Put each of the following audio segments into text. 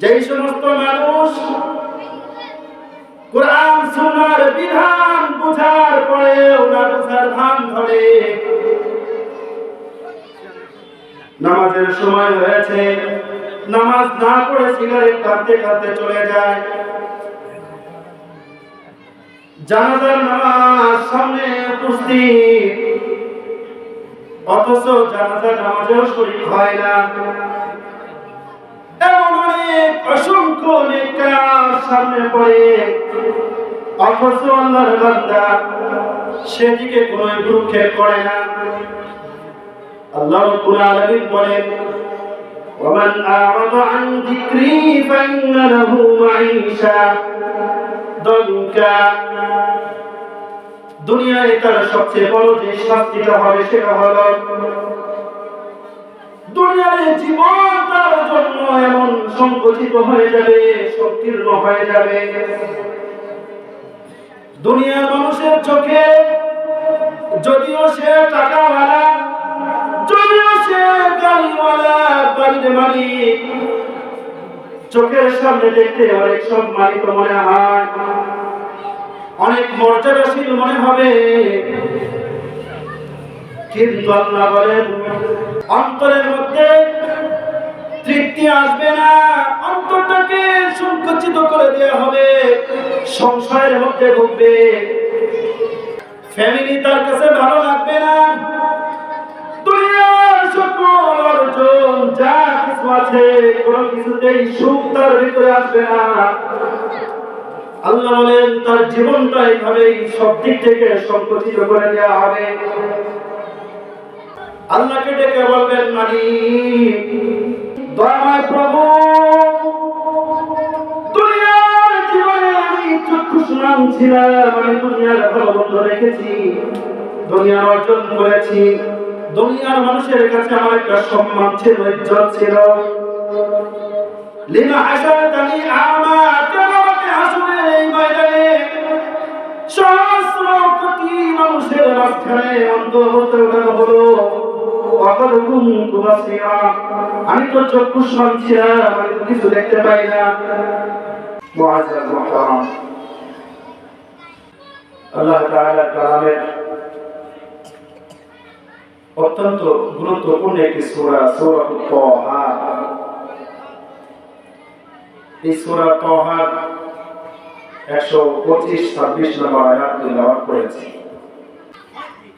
যেই সমস্ত মানুষ কোরআন সুন্নাহর বিধান বুঝার পরেও না বুঝার ভান ধরে। নামাজের সময় হয়েছে নামাজ না পড়ে সিগারেট কাঁদতে কাঁদতে চলে যায়। জানাজার নামাজ সামনে উপস্থিত, অথচ জানাজার নামাজেও শরীর হয় না। এমন অনেক অসংখ্য নেকার সামনে পড়ে অথচ আল্লাহর বান্দা সেদিকে কোনো ভ্রুক্ষেপ করে না আল্লাহ রাব্বুল আলামিন বলেন ومن أعرض عن ذكري فإن له معيشة ضنكا দুনিয়ায় তার সবচেয়ে বড় যে শাস্তিটা হবে সেটা হলো দুনিয়ার জীবন তার জন্য এমন সংকুচিত হয়ে যাবে, সংকীর্ণ হয়ে যাবে। দুনিয়ার মানুষের চোখে যদিও সে টাকাওয়ালা, যদিও সে গাড়িওয়ালা বাড়ির মালিক, চোখের সামনে দেখতে অনেক সম্মানিত মনে হয়। অনেক মর্যাদাশীল মনে হবে। কিন্তু আল্লাহ বলেন অন্তরের মধ্যে তৃপ্তি আসবে না। অন্তরটাকে সংকুচিত করে দেওয়া হবে। সংসারের মধ্যে ভুগবে। ফ্যামিলি তার কাছে ভালো লাগবে না। দুনিয়ার সকল অর্জন, যা কিছু আছে, কোনো কিছুতেই সুখ তার ভিতরে আসবে না। আল্লাহ বলেন, তার জীবনটা এইভাবেই সব দিক থেকে সংকুচিত করে দেওয়া হবে। আল্লাহকে ডেকে বলবেন মালিক দয়াময় প্রভু, দুনিয়ার জীবনে আমি চক্ষু শুনাম ছিলাম, আমি দুনিয়ার রেখেছি অর্জন করেছি, দুনিয়ার মানুষের কাছে আমার একটা সম্মান ছিল, ইজ্জত ছিল লিমা হাসাতানি আমা এই ময়দানে সহস্র কোটি মানুষের মাঝখানে অন্তর্ভুক্ত হলো। আমি তো ছিলাম আমি তো কিছু দেখতে পাই না। অত্যন্ত গুরুত্বপূর্ণ একটি সূরা সূরা তাহা এই সূরা তাহার একশো পঁচিশ, ছাব্বিশ নম্বর আয়াত তেলাওয়াত করেছি।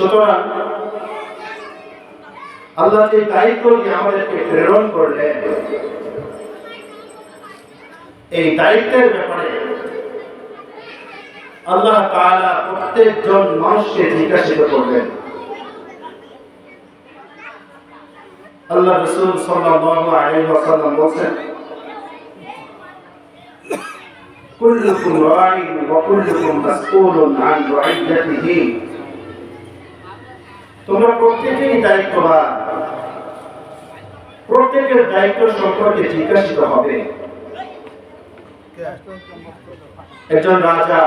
সুতরাং আল্লাহ যে দায়িত্বকে আমাদেরকে প্রেরণ করলেন। এই দায়িত্বের ব্যাপারে আল্লাহ তাআলা প্রত্যেকজন মানুষকে জিজ্ঞাসিত করলেন। আল্লাহ রাসূল সাল্লাল্লাহু আলাইহি ওয়াসাল্লাম বলেন কুল্লুকুম রাঈন ওয়া কুল্লুকুম মাসউলুন আন রাঈয়াতিহি তোমরা প্রত্যেকেই দায়িত্ববান। প্রত্যেকের দায়িত্ব সম্পর্কে জিজ্ঞাসিত হবে। একজন রাজা,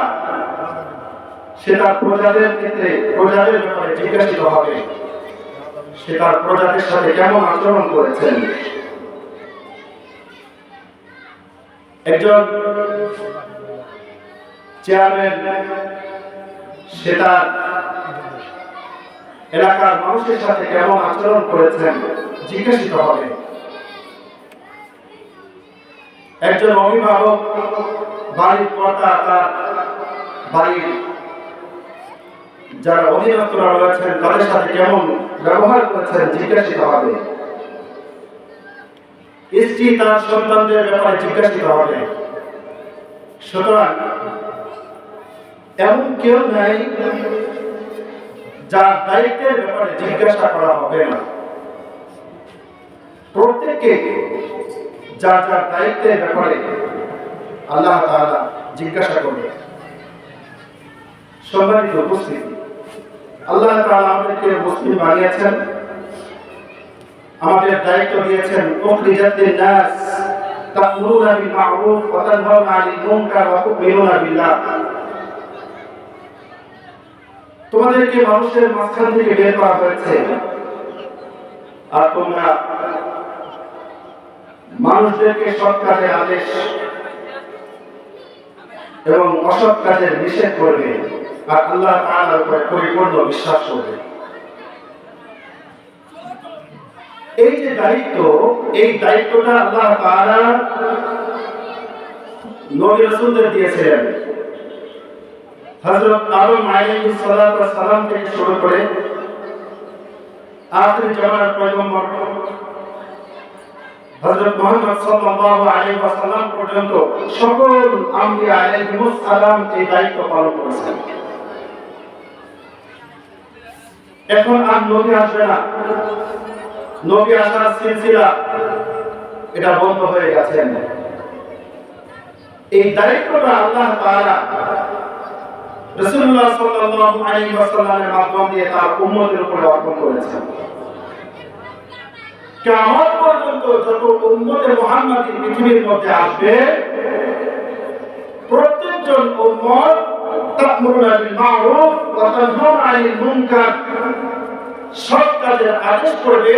সে তার প্রজাদের ক্ষেত্রে, প্রজাদের ব্যাপারে জিজ্ঞাসিত হবে। সে তার প্রজাদের সাথে কেমন আচরণ করেছেন? একজন চেয়ারম্যান, সে তার এলাকার মানুষের সাথে কেমন আচরণ করেছেন, জিজ্ঞাসিত হবে। একজন অভিভাবক বাড়ির কর্তা তার বাড়ির যারা অধীনস্থরা রয়েছেন, তাদের সাথে কেমন ব্যবহার করেছেন, জিজ্ঞাসিত হবে। স্ত্রী তার সন্তানদের ব্যাপারে জিজ্ঞাসিত হবে। সুতরাং এমন কেউ নাই যার দায়িত্বের ব্যাপারে জিজ্ঞাসা করা হবে না। প্রত্যেককে যার যার দায়িত্বের ব্যাপারে আল্লাহ তাআলা জিজ্ঞাসা করবে। সম্মানিত উপস্থিতি, আল্লাহ তাআলা আমাদেরকে মুসলিম বানিয়েছেন, আমাদের দায়িত্ব দিয়েছেন উখরিজাতিন নাস তা'মুরুনা বিল মা'রুফ, ওয়া তানহাউনা 'আনিল মুনকার, ওয়া তু'মিনুনা বিল্লাহ তোমাদেরকে মানুষের মাঝখান থেকে বের করা হয়েছে। আর তোমরা মানুষদেরকে সৎ কাজের আদেশ এবং অসৎ কাজের নিষেধ করবে আর আল্লাহ তাআলার উপরে পরিপূর্ণ বিশ্বাস করবে। এই যে দায়িত্ব, এই দায়িত্বটা আল্লাহ তাআলা নবী রাসূলদের দিয়েছিলেন। হযরত আদম আলাইহিস ওয়াস সালাম থেকে শুরু করে আখির জামানার পয়গম্বর হযরত মুহাম্মদ সাল্লাল্লাহু আলাইহি ওয়াসাল্লাম পর্যন্ত সকল আম্বিয়া আলাইহিমুস সালাম এই দায়িত্ব পালন করেছেন। এখন আর নবী আসবে না। নবী আসার সিলসিলা এটা বন্ধ হয়ে গেছে। এই দায়িত্বটা আল্লাহ তাআলা রাসূলুল্লাহ সাল্লাল্লাহু আলাইহি ওয়াসাল্লামের মাধ্যম দিয়ে তার উম্মতের উপরে অর্পণ করেছেন। কিয়ামত পর্যন্ত যত উম্মতে মুহাম্মাদী পৃথিবীর মধ্যে আসবে, প্রত্যেকজন উম্মত তা'মুরুনা বিল মা'রুফ ওয়া তানহাউনা 'আনিল মুনকার। সৎ কাজের আদেশ করবে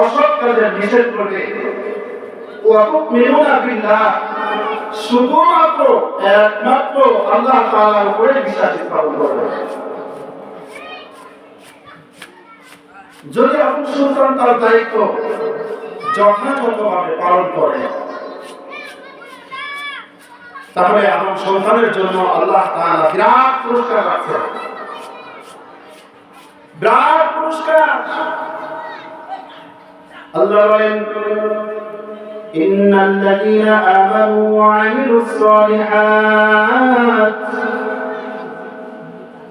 অসৎ কাজের নিষেধ করবে। ওয়া তু'মিনুনা বিল্লাহ। শুধুমাত্র একমাত্র আল্লাহ তাআলার উপরে বিশ্বাস স্থাপন করবে। যদি আবু সুলতান তার দায়িত্ব যথাযথভাবে পালন করে তাহলে আমার সন্তানের জন্য আল্লাহ বিরাট পুরস্কার রাখছে বিরাট পুরস্কার। আল্লাহ إن الذين آمنوا وعملوا الصالحات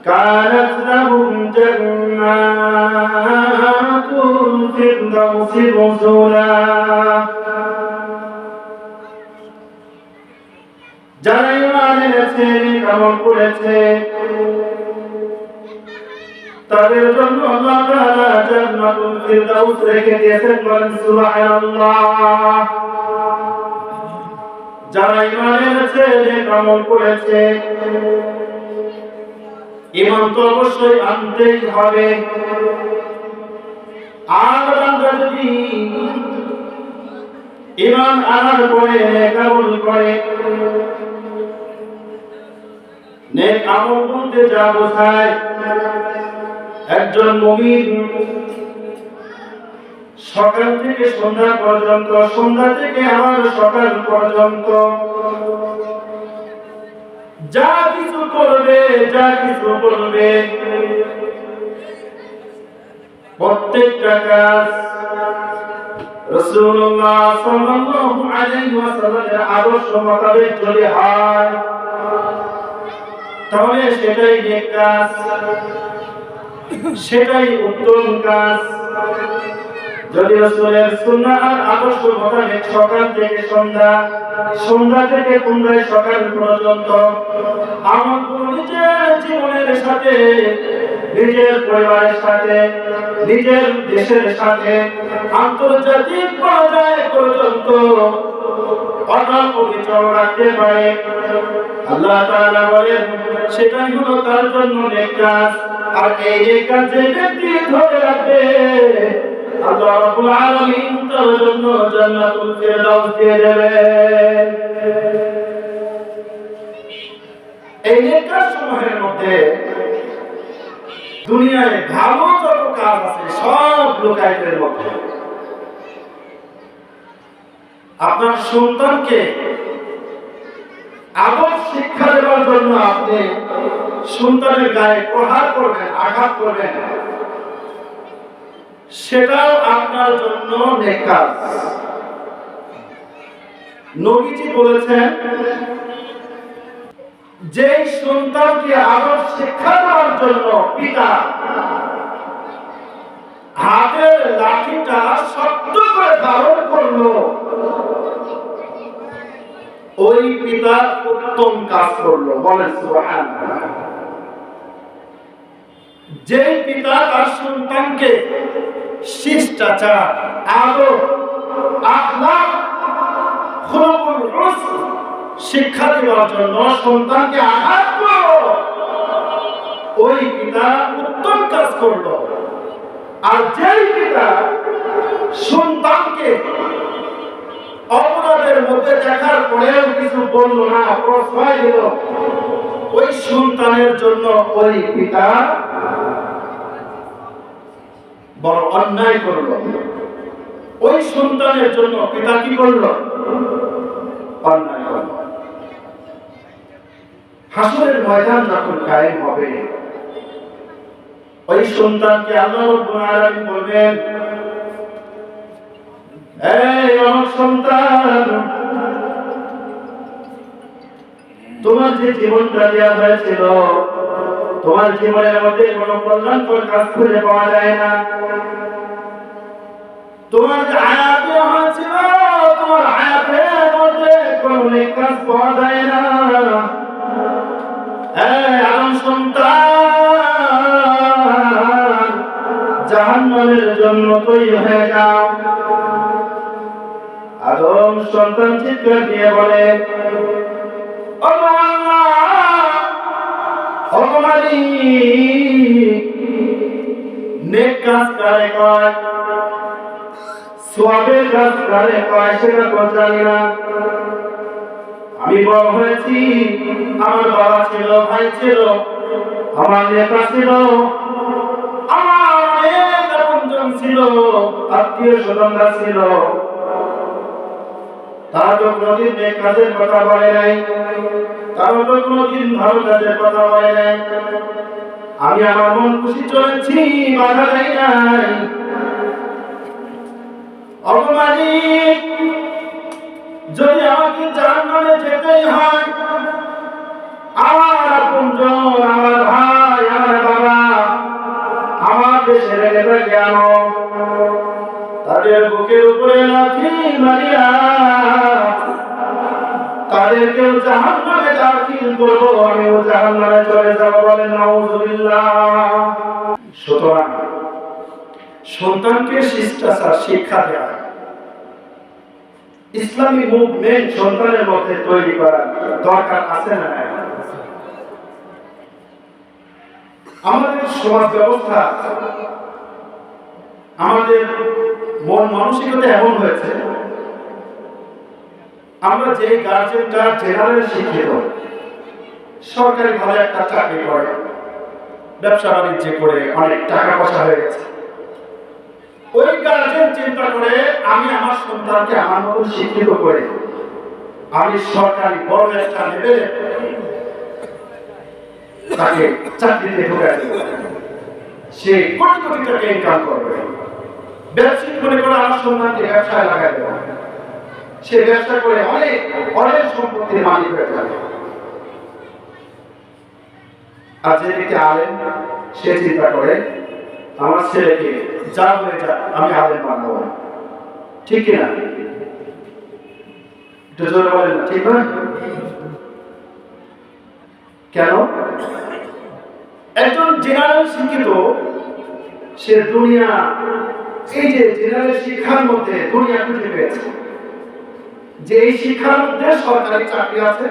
كانت لهم جنات الفردوس نزلا যারা ইমান এনেছে কেমন করেছে তাদের জন্য আল্লাহ তাআলা জান্নাতুল ফিরদাউস রেখে দিয়েছেন বলেন সুবহানাল্লাহ। যারা আমল করেছে ইমান তো অবশ্যই আনতেই হবে। আর বান্দা যদি ইমান আনার পরে করে, নেক আমল বলতে যা বোঝায় একজন মুমিন সকাল থেকে সন্ধ্যা পর্যন্ত, সন্ধ্যা থেকে আমার সকাল পর্যন্ত। যা কিছু করবে, যা কিছু করবে। প্রত্যেকটা কাজ সাল্লাল্লাহু আলাইহি ওয়াসাল্লামের আদর্শ মোতাবেক হয়, তাহলে সেটাই নেক কাজ। সেটাই উত্তম কাজ। যদি রসুলের সুন্নাহ আর আদর্শ মোতাবেক সকাল থেকে সন্ধ্যা সন্ধ্যা থেকে পুনরায় সকাল পর্যন্ত, আমার নিজের জীবনের সাথে, নিজের পরিবারের সাথে, নিজের দেশের সাথে, আন্তর্জাতিক পর্যায়ে পর্যন্ত অটল অবিচল রাখতে পারে। আল্লাহ তাআলা বলেন, সেটাই হলো তার জন্য নেক কাজ। আর এই নেক কাজ ব্যক্তি ধরে রাখবে। আল্লাহ রাব্বুল আলামিন তার জন্য জান্নাতুল ফিরদাউস দিয়ে দেবে এই নেক কাজ মধ্যে দুনিয়ায় ভালো যত কাজ আছে, সব লোকায়তের মধ্যে। আপনার সন্তানকে আদব শিক্ষা দেওয়ার জন্য আপনি সন্তানের গায়ে প্রহার করবেন, আঘাত করবেন। সেটাও আপনার জন্য নেকাজ। নবীজি বলেছেন যে সন্তানকে আদব শিক্ষা দেওয়ার জন্য পিতা হাতের লাঠিটা শক্ত করে ধারণ করল ওই পিতা উত্তম কাজ করল, বলেন যে পিতা তার সন্তানকে শিষ্টাচার আদর আখলাক শিক্ষা দেওয়ার জন্য সন্তানকে আঘাত করল, ওই পিতা উত্তম কাজ করল। আর যেই পিতা সন্তানকে অপরাধের মধ্যে দেখার পরেও কিছু বলল না প্রশ্রয় দিল। ওই সন্তানের জন্য ওই পিতা বড় অন্যায় করল। ওই সন্তানের জন্য পিতা কি করল? অন্যায় করল। হাসরের ময়দান যখন কায়েম হবে, ওই সন্তানকে আল্লাহ বলবেন, এই আমার তোমার যে জীবনটা দেওয়া হয়েছিল, তোমার জীবনের মধ্যে কোনো কল্যাণকর কাজ খুঁজে পাওয়া যায় না। তোমার যে আয়াত হয়েছিল, তোমার আয়াতের মধ্যে কোনো কাজ পাওয়া যায় না। আদম সন্তান, জাহান্নামের জন্য তৈরি হয়ে যাও। আদম সন্তান চিৎকার দিয়ে বলে নেক কাজ কারে কয় সোয়াবের কাজ আমি বড় হয়েছি, আমার বাবা ছিল ভাই ছিল, আমার নেতা ছিল, আমার অনেক ছিল আত্মীয় স্বজনরা ছিল। তারা তো কোনোদিন কাজের কথা বলে নাই। তারা তো কোনোদিন ভালো কাজের কথা বলে নাই আমি আমার মন খুশি চলেছি, বাধা দেয় নাই। অপমানিক যদি আমাকে জাহান্নামে যেতেই হয়, আমার আপনজন আমার ভাই, আমার বাবা, আমার দেশের নেতা জ্ঞান তাদের বুকের উপরে লাথি মারিয়া তাদেরকেও জাহান্নামে দাখিল করব, আমিও জাহান্নামে চলে যাব বলেন নাউজুবিল্লাহ। সুতরাং সন্তানকে শিষ্টাচার, শিক্ষা দেওয়া ইসলামী মুভমেন্ট সন্তানের মধ্যে তৈরি করা দরকার আছে না আমাদের সমাজ ব্যবস্থা, আমাদের মন মানসিকতা এমন হয়েছে আমরা যে গার্জেনটা জেনারেল শিক্ষিত, সরকারি ভাবে একটা চাকরি করে, ব্যবসা বাণিজ্য করে, অনেক টাকা পয়সা হয়ে গেছে। ওই গার্জেন চিন্তা করে আমি আমার সন্তানকে আমার মতন শিক্ষিত করে, আমি সরকারি বড় একটা লেভেলে তাকে চাকরিতে দেব। সে কোটি কোটি টাকা ইনকাম করবে। ব্যবসায়িক মনে করে আমার সন্তানকে ব্যবসায় লাগাই দেব। সে ব্যবসা করে অনেক অনেক সম্পত্তির মালিক হয়ে যাবে আর যে ব্যক্তি আলেন সে চিন্তা করে, আমার ছেলেকে যা হয়ে যাক, আমি আলেম বানাবো ঠিক কিনা? জোরে বলেন না, ঠিক নয়? কেন? একজন জেনারেল শিক্ষিত, সে দুনিয়া, এই যে জেনারেল শিক্ষার মধ্যে দুনিয়া খুঁজে পেয়েছে। যে এই শিক্ষার মধ্যে সরকারি চাকরি আছে,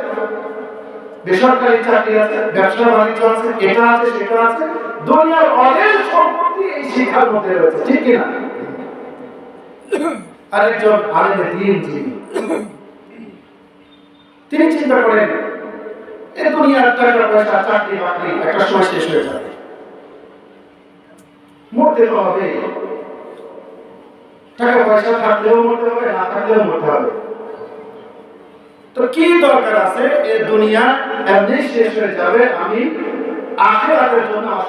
বেসরকারি চাকরি আছে, ব্যবসা বাণিজ্য আছে, এটা আছে, সেটা আছে, দুনিয়ার অনেক সম্পত্তি এই শিক্ষার মধ্যে রয়েছে, ঠিক কিনা? আরেকজন দিন তিনি চিন্তা করেন, এ দুনিয়ার টাকা পয়সা, চাকরি বাকরি একটা সময় শেষ হয়ে যাবে। মরতে তো হবে। টাকা পয়সা থাকলেও মরতে হবে, না থাকলেও মরতে হবে। তো কি দরকার আছে? এ দুনিয়া এমনি শেষ হয়ে যাবে, আমি আখেরাতের জন্য আমার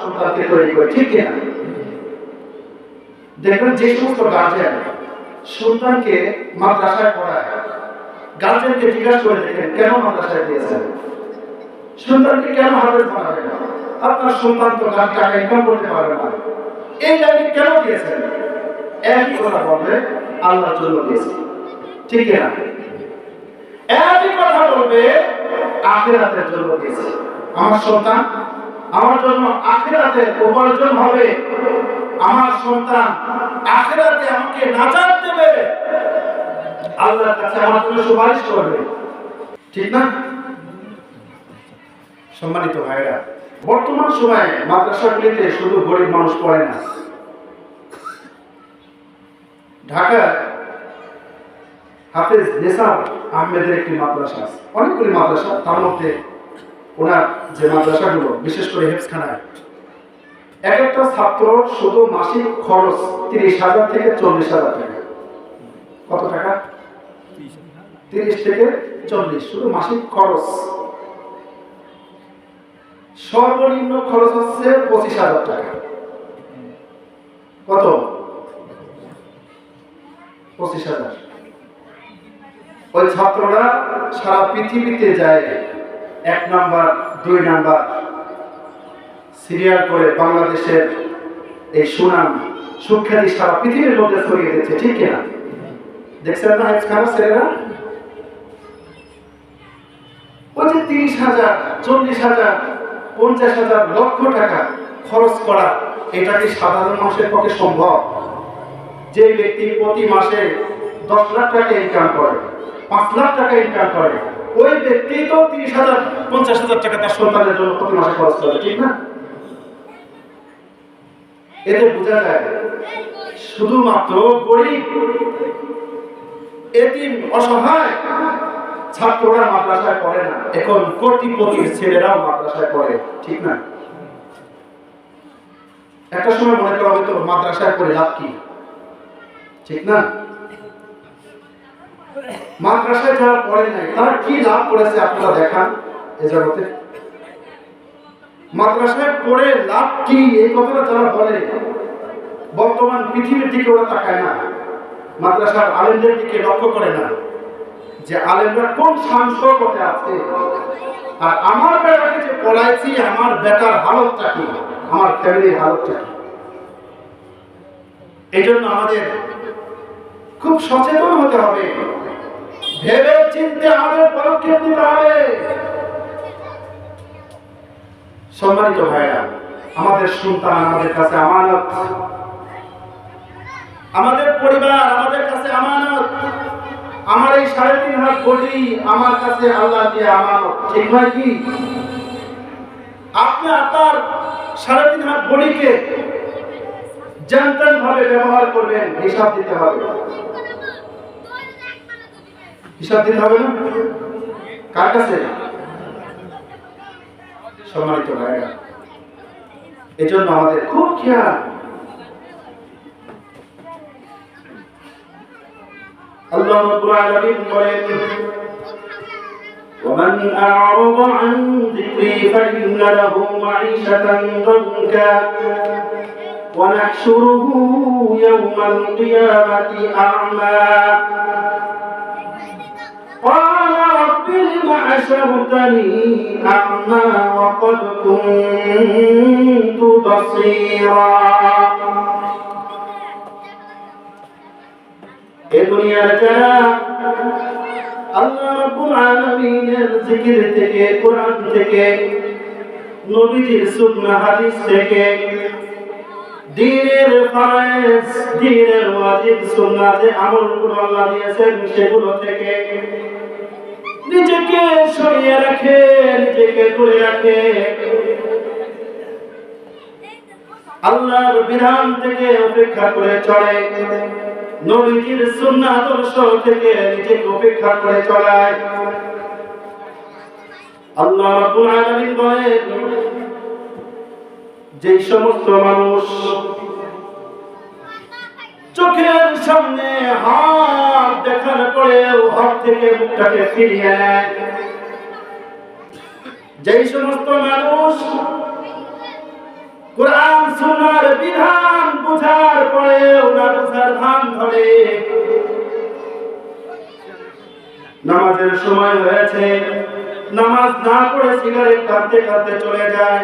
তৈরি করি, ঠিক কিনা? দেখবেন যে সমস্ত গার্জেন সন্তানকে মাদ্রাসায় পড়ায় গার্জেনকে জিজ্ঞাসা করে দেখেন, কেন মাদ্রাসায় দিয়েছেন? সন্তানকে কেন হাফেজ বানাবেন? আপনার সন্তান তো গান টাকা ইনকাম করতে পারবে না। এই লাইনে কেন দিয়েছেন? একই কথা বলবে, আল্লাহর জন্য দিয়েছে ঠিক না একই কথা বলবে, আখেরাতের জন্য আমার সন্তান, আমার জন্য আখেরাতে উপার্জন হবে। আমার সন্তান আখেরাতে আমাকে দেবে। কাছে আমার জন্য সুপারিশ করবে। ঠিক না? সম্মানিত ভাইরা বর্তমান সময়ে মাদ্রাসাগুলিতে শুধু গরিব মানুষ পড়ে না। ঢাকায় হাফেজ নেসার আহমেদের একটি মাদ্রাসা আছে। অনেকগুলি মাদ্রাসা, তার মধ্যে ওনার যে মাদ্রাসাগুলো, বিশেষ করে হেফসখানায় এক একটা ছাত্র শুধু মাসিক খরচ তিরিশ হাজার থেকে চল্লিশ হাজার টাকা। কত টাকা? তিরিশ থেকে চল্লিশ, শুধু মাসিক খরচ। সর্বনিম্ন খরচ হচ্ছে পঁচিশ হাজার টাকা। কত? পঁচিশ হাজার। ওই ছাত্ররা সারা পৃথিবীতে যায় এক নাম্বার, দুই নাম্বার। সিরিয়াল করে বাংলাদেশের এই সুনাম, সুখ্যাতি সারা পৃথিবীর মধ্যে ছড়িয়ে দিচ্ছে, ঠিক কিনা? দেখছেন না খারাপ ছেলেরা? ওই যে তিরিশ হাজার, চল্লিশ হাজার, পঞ্চাশ হাজার লক্ষ টাকা খরচ করা, এটা কি সাধারণ মানুষের পক্ষে সম্ভব? যে ব্যক্তি প্রতি মাসে দশ লাখ টাকা ইনকাম করে পাঁচ লাখ টাকা ইনকাম করে। ওই ব্যক্তি তো তিরিশ হাজার, পঞ্চাশ হাজার টাকা তার সন্তানের জন্য প্রতি মাসে খরচ করে, ঠিক না? এতে বোঝা যায় শুধুমাত্র গরিব, এতিম, অসহায় ছাত্ররা মাদ্রাসায় পড়ে না। এখন কোটিপতির ছেলেরাও মাদ্রাসায় পড়ে, ঠিক না? একটা সময় মনে করা হতো, মাদ্রাসায় পড়ে লাভ কি? ঠিক না? মাদ্রাসায় যারা পড়ে নাই। তারা কি লাভ করেছে আপনারা দেখান এ জগতে? মাদ্রাসায় পড়ে লাভ কি? এই কথাটা যারা বলে। বর্তমান পৃথিবীর দিকে ওরা তাকায় না। মাদ্রাসার আলেমদের দিকে লক্ষ্য করে না। যে আলেমরা কোন সাংসকতে আছে? আর আমার বেটাকে যে পড়াইছি, আমার বেটার হালতটা কি? আমার ফ্যামিলির হালতটা কি? এই জন্য আমাদের খুব সচেতন হতে হবে। ভেবে চিনতে আমাদের পদক্ষেপ নিতে হবে। সম্মানিত ভাইরা আমাদের সন্তান আমাদের কাছে আমানত। আমাদের পরিবার, আমাদের কাছে আমানত। আমার এই সাড়ে তিন হাত বলি আমার কাছে আল্লাহ দিয়ে আমানত, ঠিক নয় কি? আপনি আপনার সাড়ে তিন হাত বলিকে জানতেন ভাবে ব্যবহার করবেন হিসাব দিতে হবে হিসাব দিতে হবে না কার কাছে সম্মানিত ভাইরা এজন্য আমাদের খুব খেয়াল আল্লাহ রাব্বুল আলামিন বলেন ومن أعرض عن ذكري فإن له معيشة ضنكا ونحشره يوم القيامة أعمى قال رب لم حشرتني أعمى وقد كنت بصيرا এ দুনিয়ার যারা আল্লাহ রাব্বুল আলামিনের জিকির থেকে কোরআন থেকে নবীজির সুন্নাহ হাদিস থেকে দিনের ফরজ, দিনের ওয়াজিব আল্লাহ দিয়েছেন সেগুলো থেকে নিজেকে সরিয়ে রাখে, নিজেকে দূরে রাখে। আল্লাহর বিধান থেকে অপেক্ষা করে চলে, নবীজির সুন্নাহ আদর্শ থেকে নিজেকে উপেক্ষা করে চলায়। আল্লাহ রাব্বুল আলামিন বলেন যেই সমস্ত মানুষ চোখের সামনে হাত দেখার পরেও হাত থেকে মুখটাকে ফিরিয়ে নেয়। যেই সমস্ত মানুষ কোরআন সুন্নাহর বিধান বুঝার পরেও না বুঝার ভান ধরে। নামাজের সময় হয়েছে, নামাজ না পড়ে সিগারেট কাঁদতে কাঁদতে চলে যায়।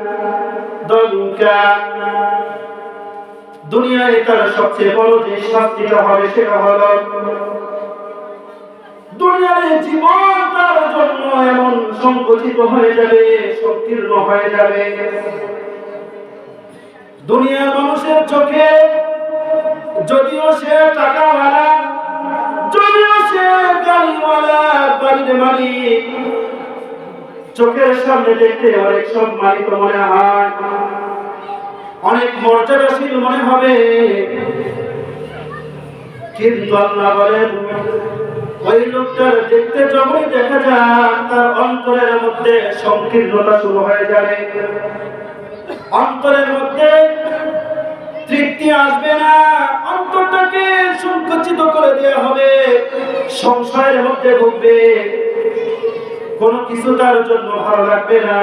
দুনিয়ায় তার সবচেয়ে বড় যে শাস্তিটা হবে সেটা হলো, দুনিয়ার জীবন তার জন্য এমন সংকুচিত হয়ে যাবে, সংকীর্ণ হয়ে যাবে। দুনিয়ার মানুষের চোখে যদিও সে টাকাওয়ালা, যদিও সে গাড়িওয়ালা, বাড়ির মালিক চোখের সামনে দেখতে অনেক সম্মানিত মনে হয়। অনেক মর্যাদাশীল মনে হবে। কিন্তু আল্লাহ বলেন, ওই লোকটার দেখতে যখনই দেখা যায়, তার অন্তরের মধ্যে সংকীর্ণতা শুরু হয়ে যাবে। অন্তরের মধ্যে তৃপ্তি আসবে না। অন্তরটাকে সংকুচিত করে দেওয়া হবে। সংসারের মধ্যে ভুগবে। কোনো কিছু তার জন্য ভালো লাগবে না।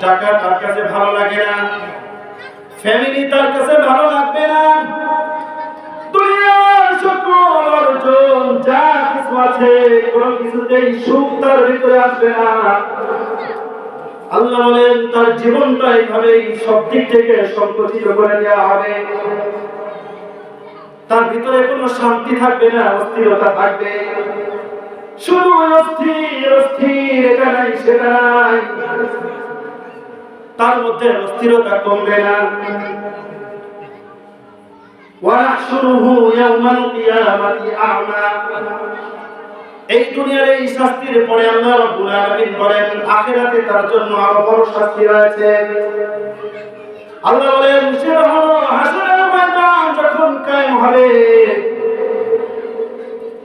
টাকা তার কাছে ভালো লাগে না। ফ্যামিলি তার কাছে ভালো লাগবে না। তার ভিতরে আসবে না। আল্লাহ বলেন, তার জীবনটা সব দিক থেকে হবে। তার ভিতরে কোনো শান্তি থাকবে না, অস্থিরতা থাকবে। শুধু অস্থির অস্থির এটা নাই সেটা নাই তার মধ্যে অস্থিরতা কমবে না। এই দুনিয়ার এই শাস্তির পরে আল্লাহ রাব্বুল আলামিন বলেন, আখিরাতে তার জন্য আরও বড় শাস্তি রয়েছে। আল্লাহ বলেন যখন কায়েম হবে।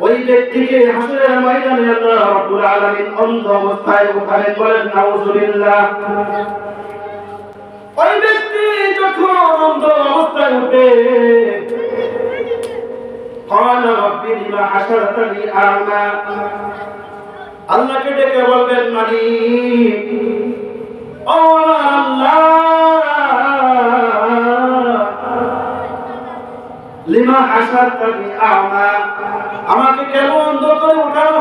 ওই ব্যক্তিকে হাসরের ময়দানে আল্লাহ রাব্বুল আলামিন অন্ধ অবস্থায় উঠাবেন বলেন নাউজুবিল্লাহ ওই ব্যক্তি যখন অন্ধ অবস্থায় উঠবে قال رب لما حشرتني أعمى আল্লাহকে ডেকে বলবেন মালিক ও আল্লাহ লিমা হাসারতানি আমা আমাকে কেন অন্ধ করে উঠানো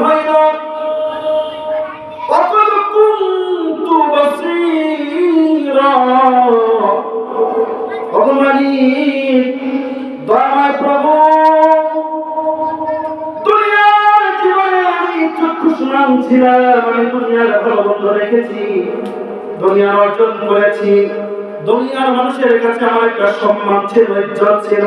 জীবনে আমি চক্ষুষ্মান ছিলাম দুনিয়ার বন্ধ রেখেছি, দুনিয়ার অর্জন করেছি, দুনিয়ার মানুষের কাছে আমার একটা সম্মান ছিল, ইজ্জত ছিল।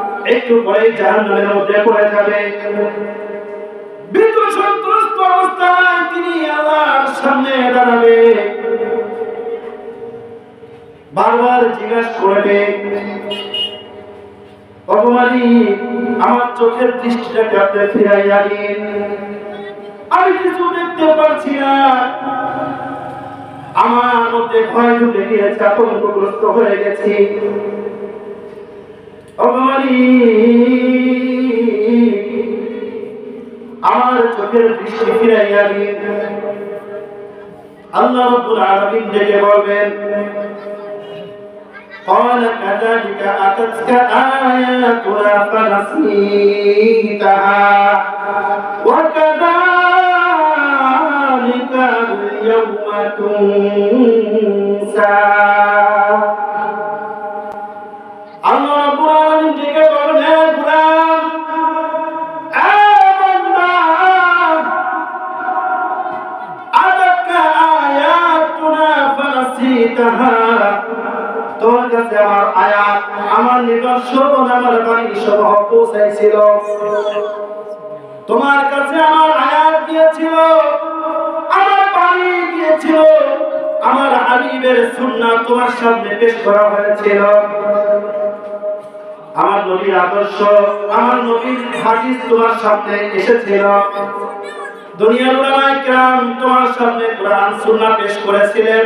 একটু পরে জাহান্নামের মধ্যে পড়ে যাবে। সন্ত্রস্ত অবস্থায় তিনি আল্লাহর সামনে দাঁড়াবে। বারবার জিজ্ঞাসা করবে ভগবানী আমার চোখের আমি কিছু দেখতে পারছি না। আমার মধ্যে ভয় ঢুকে গিয়েছে, আতঙ্কগ্রস্ত হয়ে গেছি। আমার চোখের দৃষ্টি ফিরাইয়া দিন আল্লাহ রাব্বুল আলামিন ডেকে বলবেন قال كذلك أتتك آياتنا فنسيتها وكذلك اليوم تنسى তোমার কাছে আমার আয়াত দিয়েছিল, আমার বাণী দিয়েছিল, আমার হাবিবের সুন্নাহ তোমার সামনে পেশ করা হয়েছিল। আমার নবীর আদর্শ, আমার নবীর হাদিস তোমার সামনে এসেছিল। দুনিয়ার উলামায়ে কেরাম তোমার সামনে কোরআন, সুন্নাহ পেশ করেছিলেন।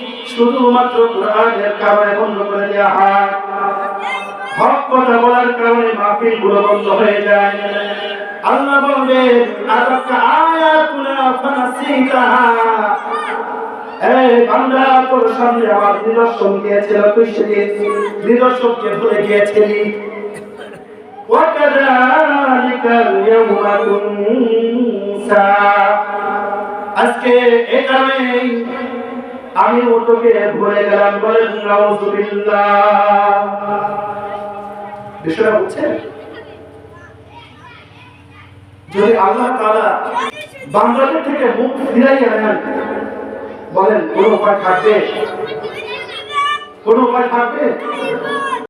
শুধুমাত্র কোরআনের কারণে বন্ধ করে দেওয়া হয় হক কথা বলার কারণে মাহফিল গুলো বন্ধ হয়ে যায় আল্লাহ বলবেন আতাকা আয়াতুনা ফানাসিতাহা এই বান্দা তোর সামনে আমার নিদর্শন দিয়েছিল তুই সেদিন নিদর্শনকে ভুলে গিয়েছিলি وكذلك اليوم تنسى আজকে এই কারণেই আমি ওটাকে ভুলে গেলাম বলে বিষয়টা বুঝছেন? যদি আল্লাহ তালা বাংলাদেশ থেকে মুখ ফিরাইয়া নেন, বলেন, কোন উপায় থাকবে? কোন উপায় থাকবে?